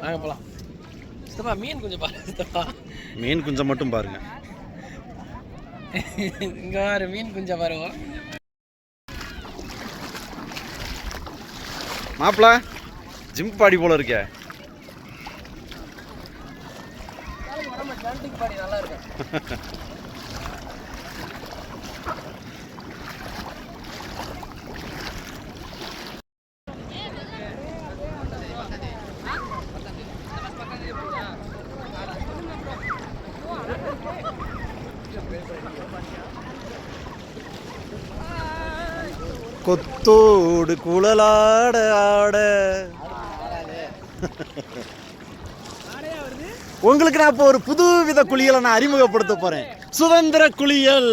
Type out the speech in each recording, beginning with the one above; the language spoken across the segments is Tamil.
வாங்க போலாம் சித்தப்பா மீன் கொஞ்சம் பாரு சித்தப்பா. மீன் குஞ்சம் மட்டும் பாருங்க. இங்க பாரு மீன் கொஞ்சம் பாருங்க மாப்பிள ஜிம் பாடி போல இருக்கே. பாடி நல்லா இருக்கு. கொத்தோடு குழலாட ஆட. உங்களுக்கு நான் இப்போ ஒரு புது வித குளியலை நான் அறிமுகப்படுத்த போறேன். சுதந்திர குளியல்.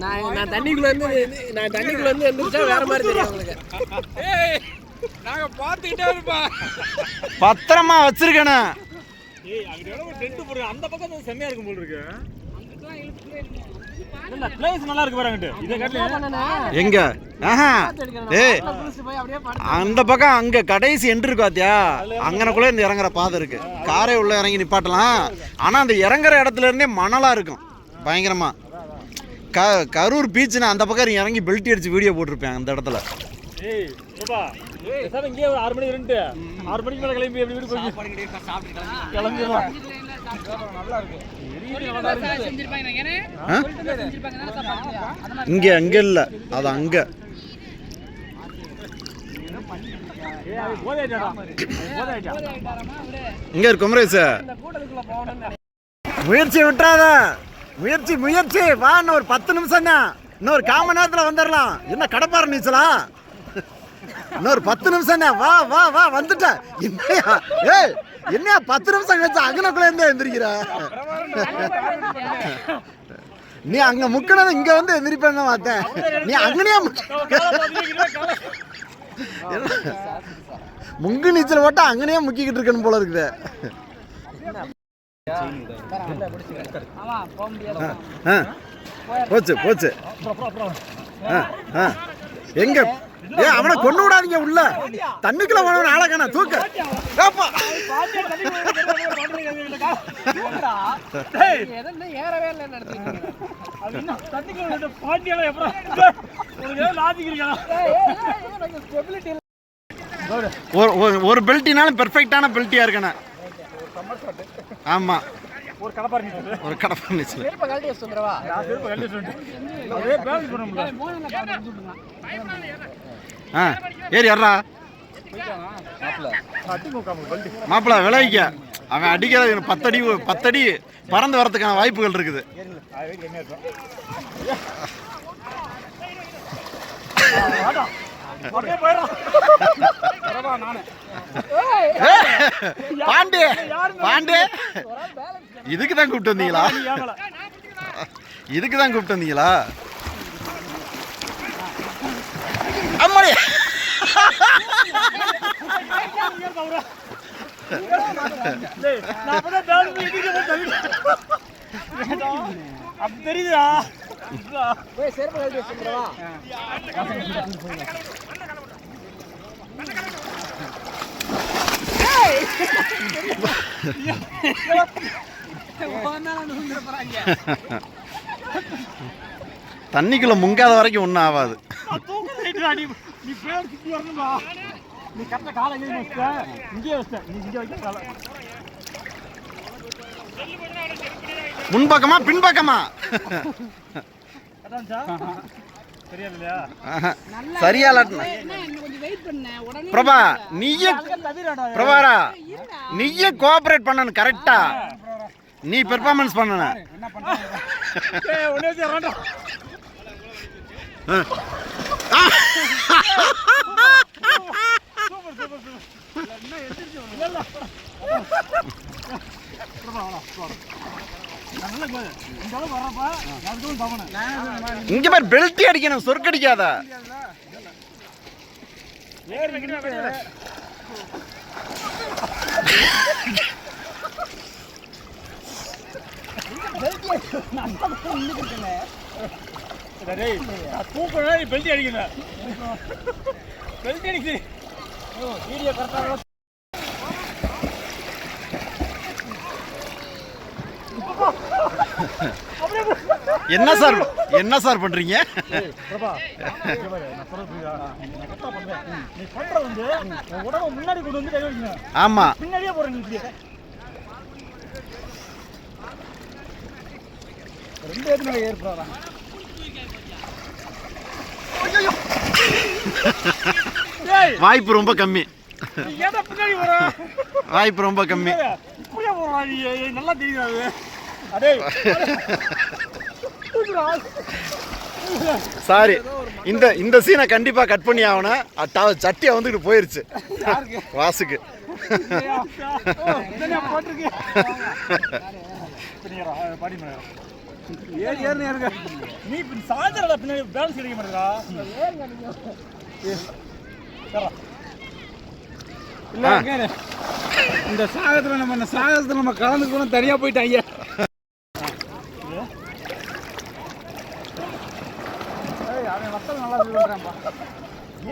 நான் நான் தண்ணிக்குள்ள இருந்து நான் தண்ணிக்குள்ள இருந்து எந்திரிச்சா வேற மாதிரி தெரியும் உங்களுக்கு. நாங்க பாத்துக்கிட்டே இருப்பா பத்திரமா வச்சிருக்கேனே. ஏய் அங்க எவ்வளவு ஒரு டென்ட் போடுற? அந்த பக்கம் தான் செம்மையா இருக்கும் போல இருக்கு. இல்ல பிளேஸ் நல்லா இருக்கு பாருங்க இதை காட்டல எங்க? ஆஹா. ஏய். போய் அப்படியே படுத்து அந்த பக்கம் அங்க கடைசி எண்டு இருக்கு பாத்தியா? அங்கனக்குள்ள இந்த இறங்குற பாதை இருக்கு. காரை உள்ள இறங்கி நிப்பாட்டலாம். ஆனா அந்த இறங்குற இடத்துல இருந்தே மணலா இருக்கும். பயங்கரமா. க கரூர் பீச்னா அந்த பக்கம் இறங்கி பெல்ட் அடிச்சு வீடியோ போட்டிருப்பேன் அந்த இடத்துல. ஏய் ஏப்பா பேசாம இங்கே ஒரு ஆறு மணிக்கு ரெண்டு ஆறு மணிக்கு மேல கிளம்பி எப்படி வீடு போய் கிளம்பிடலாம்? இங்க அங்க இல்ல. அது அங்க. இங்க இருக்கு முயற்சி விட்டுறாத. முயற்சி முயற்சி. வா இன்னும் ஒரு பத்து நிமிஷம் தான். இன்னொரு கால் நேரத்தில் வந்துடலாம் என்ன கடப்பார நீச்சலா? இன்னொரு பத்து நிமிஷம் தான். வா வா வா வந்துட்ட. என்னையா? ஏய் என்னையா பத்து நிமிஷம் கழிச்சு அங்கனக்குள்ள இருந்தே எந்திரிக்கிற? நீ அங்க முக்கணும் இங்க வந்து எந்திரிப்பேன்னு பார்த்தேன். நீ அங்கனே முங்கு நீச்சல் போட்டா அங்கனே முக்கிக்கிட்டு இருக்கணும் போல இருக்குது. ஆ போச்சு போச்சு. ஆ ஆ. எங்க? ஏ அவனை கொண்டு விடாதீங்க உள்ள. தண்ணிக்குள்ள போனவன் ஆளை காணா தூக்க. ஏப்பா. ஏறவே இல்லை. ஒரு ஒரு- ஒரு பெல்ட்டினாலும் பெர்ஃபெக்டான பெல்ட்டியா இருக்கணும். ஆமா. ஒரு கடப்பாரி நீச்சல் ஒரு கடப்பா நீச்சல் இப்ப கழட்டி வச்சு வந்துடவா நான் கழட்டி பேலன்ஸ் பண்ண முடியல. ஆ ஏறி மாப்பிள விளைவிக்க. அவன் அடிக்கிறது பத்தடி பத்தடி பறந்து வரதுக்கான வாய்ப்புகள் இருக்குது. போயிடும் பாண்டே. பாண்டே. இதுக்கு தான் கூப்பிட்டு வந்தீங்களா? இதுக்கு தான் கூப்பிட்டு வந்தீங்களா? அம்மாடி. தெரியுதா போய் செருப்பு தண்ணிக்குள்ள முங்காத வரைக்கும் ஒன்றும் ஆகாது நீ பேர் வரணும்பா நீ கரெக்டாக காலை எங்கே நீ இங்கே வைக்க காலை முன்பக்கமா பின்பக்கமா? அதான் சார் சரியா இல்லாட்டினா. கொஞ்சம் வெயிட் பண்ணேன் உடனே பிரபா நீயே பிரபாரா நீயே கோஆபரேட் பண்ணணும் கரெக்டா நீ பெர்ஃபார்மன்ஸ் பண்ணணும் சேரடா இங்க பேர் பெல்ட்டி அடிக்கணும் சொற்கடிக்காத பெல்ட்டி நான் தூக்கணும் நீ பெல்ட் அடிக்கணும் பெல்ட் அடிக்குது வீடியோ கரெக்டாக என்ன சார் என்ன சார் பண்றீங்க. ஆமா. பின்னாடியே போற நீ இப்படியே. ரெண்டு பேருக்கு மேல ஏற்படாதா ஏய் வாய்ப்பு ரொம்ப கம்மி. வாய்ப்பு ரொம்ப கம்மி. நல்லா தெரியுது. சாரி இந்த இந்த சீனை கண்டிப்பா கட் பண்ணி ஆகணும் சட்டியா வந்துட்டு போயிருச்சு வாசுக்கு. ஏறு, ஏறுன்னு ஏறுங்க. நீ இப்ப சாய்ந்தரம்டா பின்னாடி பேலன்ஸ் கிடைக்க மாட்டேங்கிறா. ஏறுடா. இல்ல அங்க இரு. இந்த சாகத்துல நம்ம இந்த சாகத்துல நம்ம கலந்துக்கணும் தனியா போயிட்டாங்க அவன் வத்தல் நல்லா பண்றான்பா.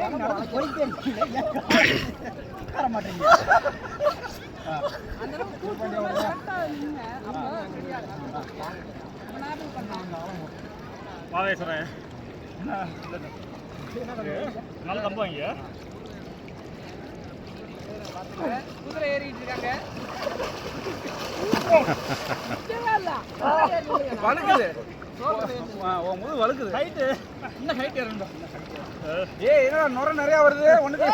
ஏன் நடந்து போயிட்டே இருக்கீங்க? ஏன் உட்கார மாட்டீங்க? அந்த அளவுக்கு கூட்டம் கரெக்டா நின்னு அப்பதான் சரியா இருக்கும். ரொம்ப நேரம் பண்ணாங்க மாதேஸ்வரன். என்ன, இல்ல, நல்ல நம்புவாங்க குதிரை ஏறிட்டு இருக்காங்க வழுக்குது உன் முது வழுக்குது ஹைட்டு இன்னும் ஹைட் ஏறணும் ஏய் என்னடா நுர நிறைய வருது ஒண்ணுக்கு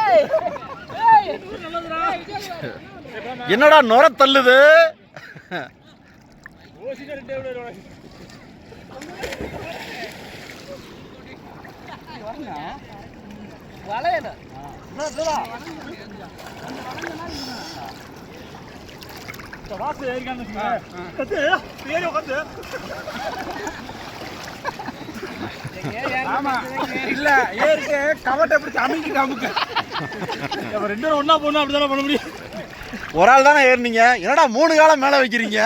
என்னடா நுர தள்ளுது? ஓசினா இந்த வாசல் ஏறிக்கான்னு ஏறி உட்காந்து. ஆமா. இல்ல ஏருக்கு கவட்டை பிடிச்சி அமுக்கிட்டு அமுக்கு. அப்ப ரெண்டு பேரும் ஒண்ணா போனா அப்படிதானே பண்ண முடியும்? ஒரு ஆள் தானே ஏறுனீங்க. என்னடா மூணு காலம் மேல வைக்கிறீங்க?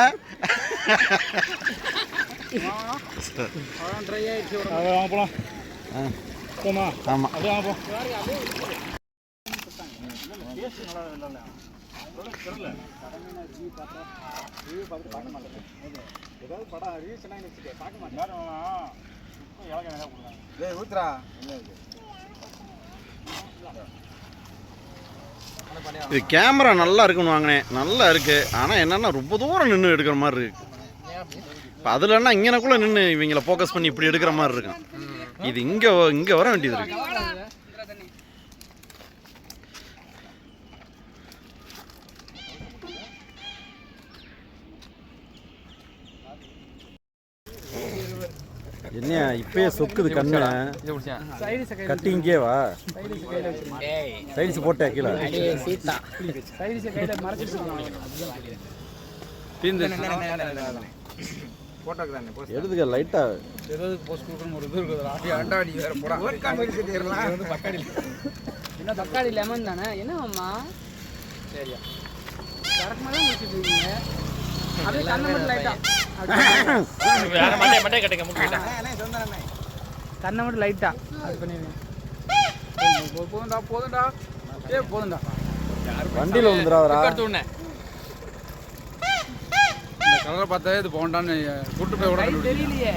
அது போமா ஆமா. அப்படியே வாங்க போ ஏய் ஊத்துறா இது கேமரா நல்லா இருக்குன்னு வாங்கினேன். நல்லா இருக்கு. ஆனா என்னன்னா ரொம்ப தூரம் நின்று எடுக்கிற மாதிரி இருக்கு. இப்போ அதுலன்னா இங்கனக்குள்ள நின்று இவங்கள ஃபோக்கஸ் பண்ணி இப்படி எடுக்கிற மாதிரி இருக்கும். இது இங்க வ- இங்க வர வேண்டியது இருக்கு. என்ன இப்பயே சொக்குது கண்ணு. கட்டிங்கே வா. சைடிஸ் போட்டே கீழே. போட்டோக்கு எழுதுக லைட்டா ஏதாவது போஸ்ட் கொடுக்கணும் ஒரு இது இருக்குதுடா அண்டாடி வேற போடா. ஒரு காமெடி தேரலாம் வந்து பக்காடி என்ன தக்காளி லெமன் தானே? என்ன அம்மா? சரியா. கரெக்டாக தான் முடிச்சுட்டு இருக்கீங்க. அப்படியே கண்ணை மட்டும் லைட்டா கண்ணை மட்டும் லைட்டா அது பண்ணிடுங்க. போதும்டா. போதும்டா. ஏ போதும்டா வண்டியில் விழுந்துடாதரா இந்த கலரை பார்த்தாவே இது போண்டான்னு கூட்டு போய் விட தெரியலையே.